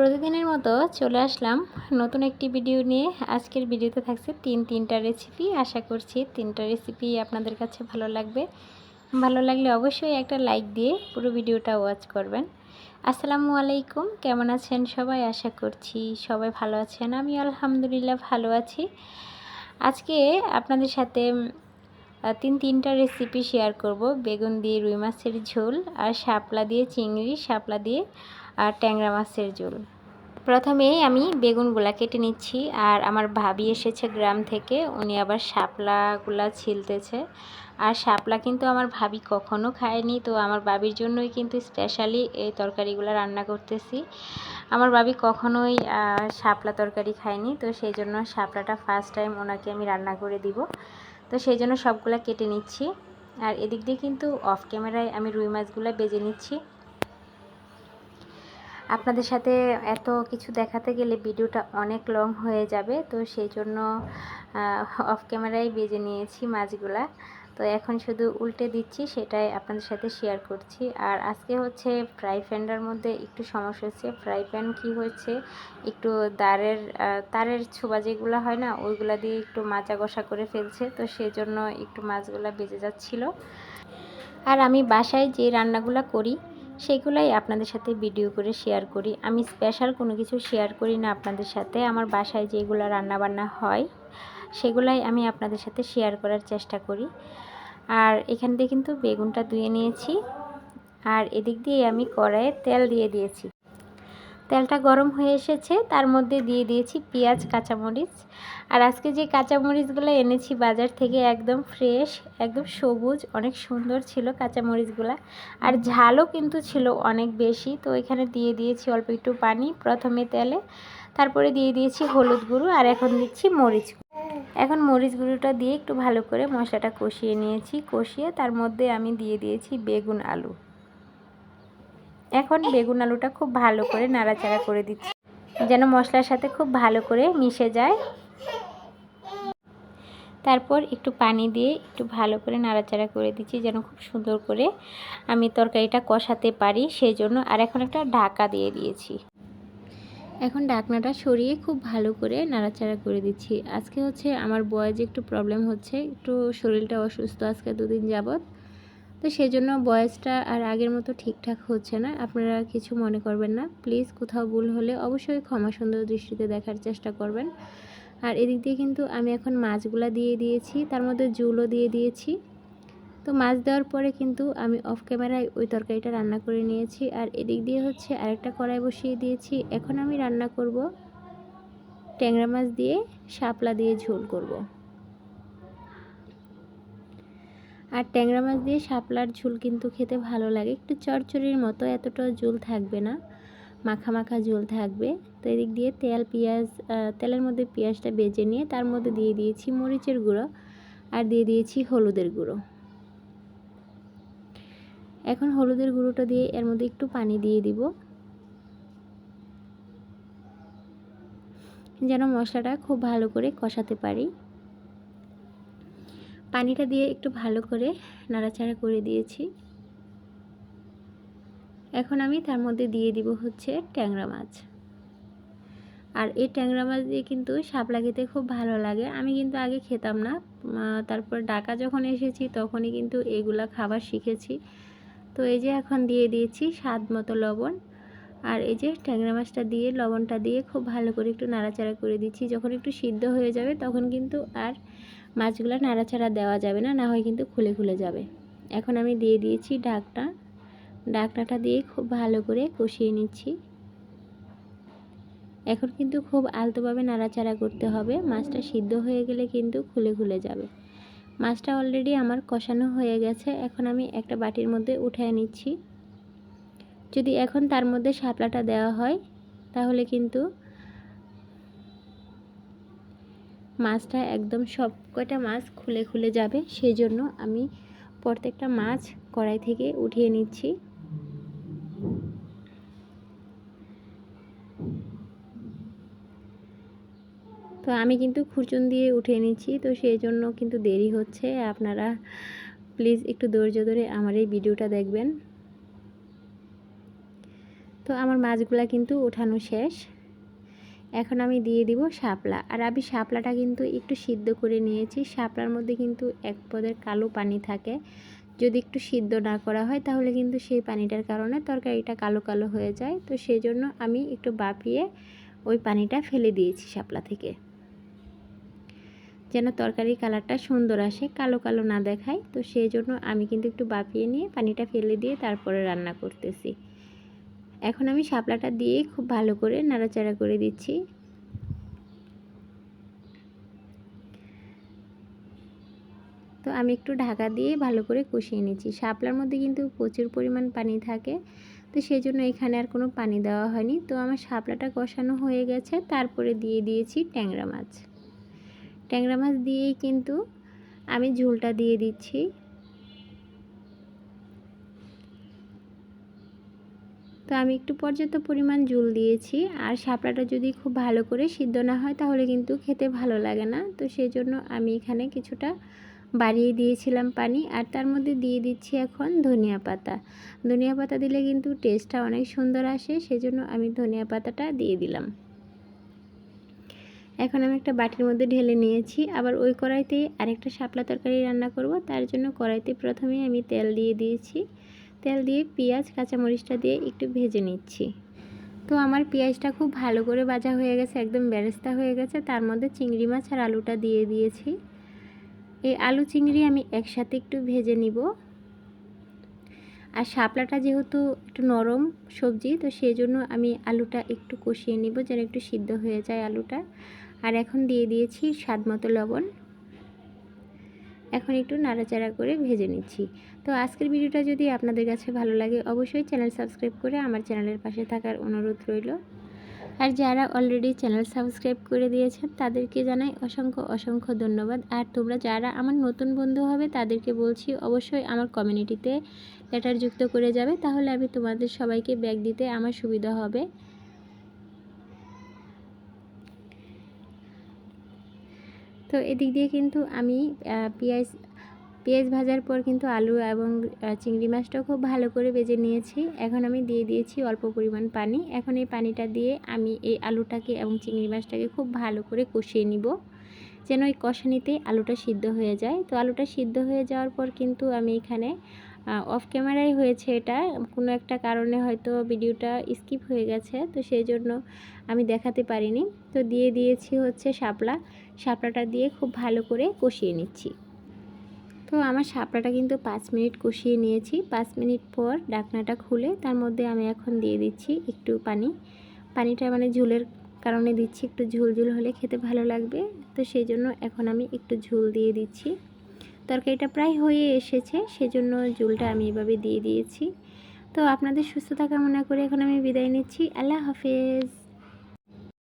প্রতিদিনের মতো চলে আসলাম নতুন একটি ভিডিও নিয়ে। আজকের ভিডিওতে থাকছে তিন, তিনটা রেসিপি আশা করছি তিনটা রেসিপি আপনাদের কাছে ভালো লাগবে। ভালো লাগলে অবশ্যই একটা লাইক দিয়ে পুরো ভিডিওটা ওয়াচ করবেন। আসসালামু আলাইকুম, কেমন আছেন সবাই? আশা করছি সবাই ভালো আছেন। আমি আলহামদুলিল্লাহ ভালো আছি। আজকে আপনাদের সাথে তিন, তিনটা রেসিপি শেয়ার করব। বেগুন দিয়ে রুই মাছের ঝোল আর শাপলা দিয়ে চিংড়ি। শাপলা দিয়ে আর ট্যাংরা মাছের ঝোল। প্রথমেই আমি বেগুনগুলা কেটে নিচ্ছি আর আমার ভাবি এসেছে গ্রাম থেকে, উনি আবার শাপলাগুলা ছিলতেছে। আর শাপলা কিন্তু আমার ভাবি কখনো খায়নি, তো আমার বাবির জন্যই কিন্তু স্পেশালি এই তরকারিগুলো রান্না করতেছি। আমার বাবি কখনোই শাপলা তরকারি খায়নি, তো সেই জন্য শাপলাটা ফার্স্ট টাইম ওনাকে আমি রান্না করে দিব। তো সেই জন্য সবগুলা কেটে নিচ্ছি। আর এদিক দিয়ে কিন্তু অফ ক্যামেরায় আমি রুই মাছগুলো বেজে নিচ্ছি। আপনাদের সাথে এত কিছু দেখাতে গেলে ভিডিওটা অনেক লং হয়ে যাবে, তো সেই জন্য অফ ক্যামেরায় বেজে নিয়েছি মাছগুলা। তো এখন শুধু উল্টে দিচ্ছি, সেটাই আপনাদের সাথে শেয়ার করছি। আর আজকে হচ্ছে ফ্রাই প্যানটার মধ্যে একটু সমস্যা হচ্ছে। ফ্রাই প্যান কী হচ্ছে একটু দাঁড়ের তারের ছোবা যেগুলো হয় না, ওইগুলা দিয়ে একটু মাচা কষা করে ফেলছে, তো সেই জন্য একটু মাছগুলা বেজে যাচ্ছিল। আর আমি বাসায় যে রান্নাগুলো করি সেগুলাই আপনাদের সাথে ভিডিও করে শেয়ার করি। আমি স্পেশাল কোনো কিছু শেয়ার করি না আপনাদের সাথে। আমার বাসায় যেগুলো রান্নাবান্না হয়, সেগুলাই আমি আপনাদের সাথে শেয়ার করার চেষ্টা করি। আর এখান দিয়ে কিন্তু বেগুনটা ধুয়ে নিয়েছি। আর এদিক দিয়ে আমি কড়াইয়ে তেল দিয়ে দিয়েছি। তেলটা গরম হয়ে এসেছে, তার মধ্যে দিয়ে দিয়েছি পেঁয়াজ, কাঁচামরিচ। আর আজকে যে কাঁচামরিচগুলো এনেছি বাজার থেকে একদম ফ্রেশ, একদম সবুজ, অনেক সুন্দর ছিল কাঁচামরিচগুলো। আর ঝালও কিন্তু ছিল অনেক বেশি, তো এখানে দিয়ে দিয়েছি অল্প একটু পানি, প্রথমে তেলে। তারপরে দিয়ে দিয়েছি হলুদ গুঁড়ো আর এখন দিচ্ছি মরিচ এখন মরিচ গুঁড়োটা দিয়ে একটু ভালো করে মশলাটা কষিয়ে নিয়েছি, কষিয়ে তার মধ্যে আমি দিয়ে দিয়েছি বেগুন আলু। এখন বেগুন আলুটা খুব ভালো করে নাড়াচাড়া করে দিচ্ছি, যেন মশলার সাথে খুব ভালো করে মিশে যায়। তারপর একটু পানি দিয়ে একটু ভালো করে নাড়াচাড়া করে দিচ্ছি, যেন খুব সুন্দর করে আমি তরকারিটা কষাতে পারি, সেই জন্য। আর এখন একটা ঢাকা দিয়ে দিয়েছি। এখন ডাকনাটা সরিয়ে খুব ভালো করে নাড়াচাড়া করে দিচ্ছি। আজকে হচ্ছে আমার বয়েজে একটু প্রবলেম হচ্ছে, একটু শরীরটা অসুস্থ, আজকে দুদিন যাবত তো সেই জন্য বয়েসটা আর আগের মতো ঠিকঠাক হচ্ছে না। আপনারা কিছু মনে করবেন না। প্লিজ কোথাও ভুল হলে অবশ্যই ক্ষমা সুন্দর দৃষ্টিতে দেখার চেষ্টা করবেন। আর এদিক দিয়ে কিন্তু আমি এখন মাছগুলা দিয়ে দিয়েছি, তার মধ্যে জুলও দিয়ে দিয়েছি। তো মাছ দেওয়ার পরে কিন্তু আমি অফ ক্যামেরায় ওই তরকারিটা রান্না করে নিয়েছি। আর এদিক দিয়ে হচ্ছে আরেকটা কড়াই বসিয়ে দিয়েছি। এখন আমি রান্না করব ট্যাংরা মাছ দিয়ে শাপলা দিয়ে ঝোল করব। আর ট্যাংরা মাছ দিয়ে শাপলার ঝোল কিন্তু খেতে ভালো লাগে। একটু চরচড়ির মতো এতটা ঝোল থাকবে না। মাখা মাখা ঝোল থাকবে। তো এদিক দিয়ে তেল, পেঁয়াজ তেলের মধ্যে পেঁয়াজটা বেজে নিয়ে তার মধ্যে দিয়ে দিয়েছি মরিচের গুঁড়ো আর দিয়ে দিয়েছি হলুদের গুঁড়ো। এখন হলুদের গুঁড়োটা দিয়ে এর মধ্যে একটু পানি দিয়ে দিব। যেন মশলাটা খুব ভালো করে কষাতে পারি। পানিটা দিয়ে একটু ভালো করে নাড়াচাড়া করে দিয়েছি। এখন আমি তার মধ্যে দিয়ে দিব হচ্ছে ট্যাংরা মাছ। আর এই ট্যাংরা মাছ দিয়ে কিন্তু শাপলা খেতে খুব ভালো লাগে। আমি কিন্তু আগে খেতাম না। তারপর ডাকা যখন এসেছি তখনই কিন্তু এগুলা খাবার শিখেছি। তো এই যে এখন দিয়ে দিয়েছি স্বাদ মতো লবণ। আর এই যে ট্যাংরা মাছটা দিয়ে, লবণটা দিয়ে খুব ভালো করে একটু নাড়াচাড়া করে দিচ্ছি। যখন একটু সিদ্ধ হয়ে যাবে তখন কিন্তু আর মাছগুলো নাড়াচাড়া দেওয়া যাবে না না হয় কিন্তু খুলে খুলে যাবে। এখন আমি দিয়ে দিয়েছি ডাকটা। ডাকনাটা দিয়ে খুব ভালো করে কষিয়ে নিচ্ছি। এখন কিন্তু খুব আলতোভাবে নাড়াচাড়া করতে হবে। মাছটা সিদ্ধ হয়ে গেলে কিন্তু খুলে খুলে যাবে। মাছটা অলরেডি আমার কষানো হয়ে গেছে। এখন আমি একটা বাটির মধ্যে উঠায় নিচ্ছি। যদি এখন তার মধ্যে শাপলাটা দেওয়া হয়, তাহলে কিন্তু মাছটা একদম সব কয়টা মাছ খুলে খুলে যাবে সেই জন্য আমি প্রত্যেকটা মাছ কড়াই থেকে উঠিয়ে নিচ্ছি। তো আমি কিন্তু খুরচুন দিয়ে উঠিয়ে নিচ্ছি, তো সেই জন্য কিন্তু দেরি হচ্ছে। আপনারা প্লিজ একটু ধৈর্য ধরে আমার এই ভিডিওটা দেখবেন। তো আমার মাছগুলা কিন্তু ওঠানো শেষ। এখন আমি দিয়ে দিব শাপলা। আর আমি শাপলাটা কিন্তু একটু সিদ্ধ করে নিয়েছি। শাপলার মধ্যে কিন্তু এক পদের কালো পানি থাকে। যদি একটু সিদ্ধ না করা হয়, তাহলে কিন্তু সেই পানিটার কারণে তরকারিটা কালো কালো হয়ে যায়। তো সেই জন্য আমি একটু বাপিয়ে ওই পানিটা ফেলে দিয়েছি শাপলা থেকে। যেন তরকারির কালারটা সুন্দর আসে, কালো কালো না দেখায়। তো সেই জন্য আমি কিন্তু একটু বাপিয়ে নিয়ে পানিটা ফেলে দিয়ে তারপরে রান্না করতেছি। এখন আমি শাপলাটা দিয়ে খুব ভালো করে নাড়াচাড়া করে দিচ্ছি। তো আমি একটু ঢাকা দিয়ে ভালো করে কষিয়ে নিচ্ছি। শাপলার মধ্যে কিন্তু প্রচুর পরিমাণ পানি থাকে, তো সেই জন্য এখানে আর কোনো পানি দেওয়া হয়নি। তো আমার শাপলাটা কষানো হয়ে গেছে, তারপরে দিয়ে দিয়েছি ট্যাংরা মাছ। ট্যাংরা মাছ দিয়েই কিন্তু আমি ঝোলটা দিয়ে দিচ্ছি। তো আমি একটু পর্যাপ্ত পরিমাণ ঝোল দিয়েছি। আর শাপলাটা যদি খুব ভালো করে সিদ্ধ না হয়, তাহলে কিন্তু খেতে ভালো লাগে না। তো সেই জন্য আমি এখানে কিছুটা বাড়িয়ে দিয়েছিলাম পানি। আর তার মধ্যে দিয়ে দিচ্ছি এখন ধনিয়া পাতা। ধনিয়া পাতা দিলে কিন্তু টেস্টটা অনেক সুন্দর আসে, সেজন্য আমি ধনিয়া পাতাটা দিয়ে দিলাম। এখন আমি একটা বাটির মধ্যে ঢেলে নিয়েছি। আবার ওই কড়াইতে আরেকটা শাপলা তরকারি রান্না করব। তার জন্য কড়াইতে প্রথমেই আমি তেল দিয়ে দিয়েছি। তেল দিয়ে পেঁয়াজ, কাঁচামরিচটা দিয়ে একটু ভেজে নিচ্ছি। তো আমার পেঁয়াজটা খুব ভালো করে ভাজা হয়ে গেছে, একদম ব্যারেস্তা হয়ে গেছে। তার মধ্যে চিংড়ি মাছ আর আলুটা দিয়ে দিয়েছি। এই আলু, চিংড়ি আমি একসাথে একটু ভেজে নিব। আর শাপলাটা যেহেতু একটু নরম সবজি, তো সেই জন্য আমি আলুটা একটু কষিয়ে নিব যেন একটু সিদ্ধ হয়ে যায় আলুটা। আর এখন দিয়ে দিয়েছি স্বাদ মতো লবণ। এখন একটু নাড়াচাড়া করে ভেজে নিচ্ছি। তো আজকের ভিডিওটা যদি আপনাদের কাছে ভালো লাগে, অবশ্যই চ্যানেল সাবস্ক্রাইব করে আমার চ্যানেলের পাশে থাকার অনুরোধ রইল। আর যারা অলরেডি চ্যানেল সাবস্ক্রাইব করে দিয়েছেন, তাদেরকে জানাই অসংখ্য অসংখ্য ধন্যবাদ। আর তোমরা যারা আমার নতুন বন্ধু হবে, তাদেরকে বলছি অবশ্যই আমার কমিউনিটিতে লেটার যুক্ত করে যাবে, তাহলে আমি তোমাদের সবাইকে ব্যাগ দিতে আমার সুবিধা হবে। তো এদিক দিয়ে কিন্তু আমি পেঁয়াজ পেঁয়াজ ভাজার পর কিন্তু আলু এবং চিংড়ি মাছটাও খুব ভালো করে বেজে নিয়েছি। এখন আমি দিয়ে দিয়েছি অল্প পরিমাণ পানি। এখন এই পানিটা দিয়ে আমি এই আলুটাকে এবং চিংড়ি মাছটাকে খুব ভালো করে কষিয়ে নিব। যেন ওই কষানিতে আলুটা সিদ্ধ হয়ে যায়। তো আলুটা সিদ্ধ হয়ে যাওয়ার পর কিন্তু আমি এখানে অফ ক্যামেরাই হয়েছে এটা। কোনো একটা কারণে হয়তো ভিডিওটা স্কিপ হয়ে গেছে। তো সেই জন্য আমি দেখাতে পারিনি। তো দিয়ে দিয়েছি হচ্ছে শাপলা। শাপলাটা দিয়ে খুব ভালো করে কষিয়ে নিচ্ছি। তো আমার শাপলাটা কিন্তু পাঁচ মিনিট কষিয়ে নিয়েছি। পাঁচ মিনিট পর ডাকনাটা খুলে তার মধ্যে আমি এখন দিয়ে দিচ্ছি একটু পানি। পানিটা মানে ঝুলের কারণে দিচ্ছি একটু ঝুল ঝুল হলে খেতে ভালো লাগবে। তো সেই জন্য এখন আমি একটু ঝুল দিয়ে দিচ্ছি। তরকারিটা প্রায় হয়ে এসেছে, সেজন্য ঝুলটা আমি এভাবে দিয়ে দিয়েছি। তো আপনাদের সুস্থতা কামনা করে এখন আমি বিদায় নিচ্ছি। আল্লাহ হাফেজ।